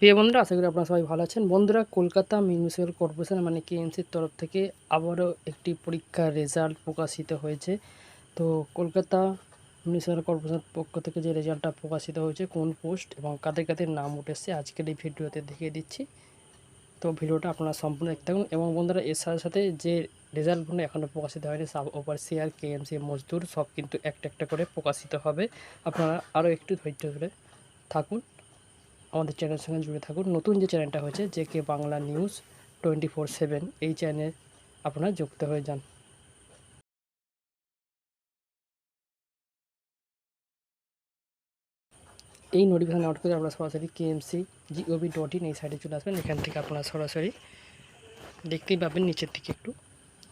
প্রিয় বন্ধুরা, আশা করি আপনারা সবাই ভালো আছেন। বন্ধুরা, কলকাতা মিউনিসিপ্যাল কর্পোরেশন মানে কেএমসির তরফ থেকে আবারও একটি পরীক্ষার রেজাল্ট প্রকাশিত হয়েছে। তো কলকাতা মিউনিসিপ্যাল কর্পোরেশন পক্ষ থেকে যে রেজাল্টটা প্রকাশিত হয়েছে, কোন পোস্ট এবং কাদের কাদের নাম উঠেছে, আজকের এই ভিডিওতে দেখিয়ে দিচ্ছি। তো ভিডিওটা আপনারা সম্পূর্ণ দেখতে থাকুন এবং বন্ধুরা, এর সাথে সাথে যে রেজাল্টগুলো এখনও প্রকাশিত হয়নি, সাব ওভারসিয়ার, কেএমসি, মজদুর সব কিন্তু একটা একটা করে প্রকাশিত হবে। আপনারা আরও একটু ধৈর্য ধরে থাকুন। আমাদের চ্যানেলের সঙ্গে জুড়ে থাকুন। নতুন যে চ্যানেলটা হয়েছে, J K Bangla news twenty four seven এই চ্যানেল আপনারা যুক্ত হয়ে যান। এই নোটিফিকেশান আউট করে আপনারা সরাসরি কেএমসি জিওভি ডট ইন এই সাইডে চলে আসবেন। এখান থেকে আপনারা সরাসরি দেখতেই পাবেন, নিচের দিকে একটু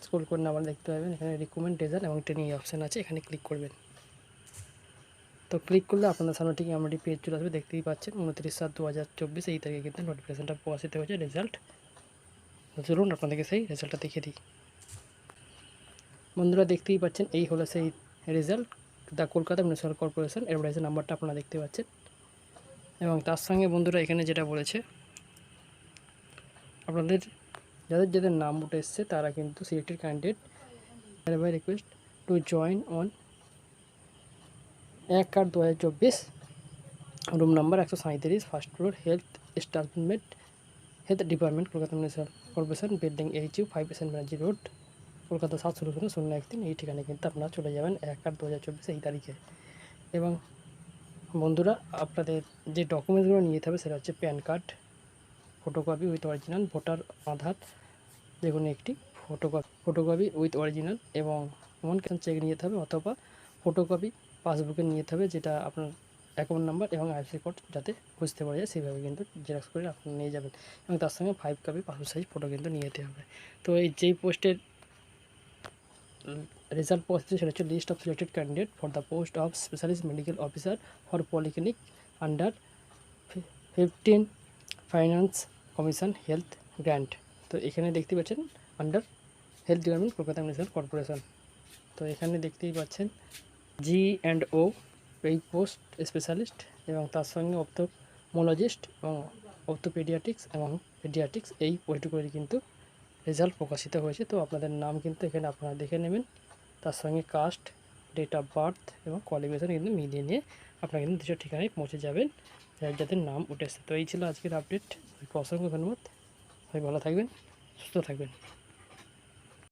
স্ক্রল করে আবার দেখতে পাবেন। এখানে রিকমেন্ড রেজাল্ট এবং ট্রেনিং অপশান আছে। এখানে ক্লিক করবেন। তো ক্লিক করলে আপনাদের সামনে ঠিক এমনটি পেজ চলে আসবে, দেখতেই পাচ্ছেন। উনত্রিশ সাত দু হাজার চব্বিশ, এই তারিখে কিন্তু নোটিফিকেশানটা প্রকাশিত হয়েছে রেজাল্ট চলুন আপনাদেরকে সেই রেজাল্টটা দেখিয়ে দিই। বন্ধুরা, দেখতেই পাচ্ছেন, এই হলো সেই result the Kolkata municipal corporation অ্যাডভার্টাইজের নাম্বারটা আপনারা দেখতে পাচ্ছেন। এবং তার সঙ্গে বন্ধুরা, এখানে যেটা বলেছে, আপনাদের যাদের যাদের নাম উঠে এসছে, তারা কিন্তু selected candidate by request to join on এক আট দু হাজার চব্বিশ রুম নাম্বার একশো সাঁত্রিশ first floor health establishment health department Kolkata municipal corporation building H U five seven Banerjee road Kolkata সাত ষোলো শূন্য শূন্য এক তিন, এই ঠিকানায় কিন্তু আপনারা চলে যাবেন এক আট দু হাজার চব্বিশ এই তারিখে। এবং বন্ধুরা, আপনাদের যে ডকুমেন্টসগুলো নিয়ে যেতে হবে সেটা হচ্ছে PAN card photocopy with original voter Aadhaar যে কোনো একটি ফটোকপি ফটোকপি উইথ অরিজিনাল এবং কিছু চেক নিয়ে যেতে হবে অথবা ফটোকপি পাসবুকে নিয়ে যেতে হবে, যেটা আপনার অ্যাকাউন্ট নাম্বার এবং আইসি কোড যাতে বুঝতে পারা যায়, সেইভাবে কিন্তু জেরক্স করে আপনি নিয়ে যাবেন। এবং তার সঙ্গে five copy passport size photo কিন্তু নিয়ে যেতে হবে। তো এই যেই পোস্টের রেজাল্ট পোস্ট সেটা হচ্ছে list of selected candidate for the post of specialist medical officer for polyclinic under fifteen finance commission health grant তো এখানে দেখতে পাচ্ছেন under health department Kolkata municipal corporation তো এখানে দেখতেই পাচ্ছেন জি অ্যান্ড ও, এই পোস্ট স্পেশালিস্ট এবং তার সঙ্গে অপ্থোমোলজিস্ট এবং অর্থোপেডিয়াটিক্স এবং পেডিয়াটিক্স, এই পোস্টগুলি কিন্তু রেজাল্ট প্রকাশিত হয়েছে। তো আপনাদের নাম কিন্তু এখানে আপনারা দেখে নেবেন। তার সঙ্গে কাস্ট, ডেট অফ বার্থ এবং কোয়ালিফিকেশান কিন্তু মিলিয়ে নিয়ে আপনারা কিন্তু নিজের ঠিকানায় পৌঁছে যাবেন যাদের নাম উঠেছে। তো এই ছিল আজকের আপডেট। অসংখ্য ধন্যবাদ। সবাই ভালো থাকবেন, সুস্থ থাকবেন।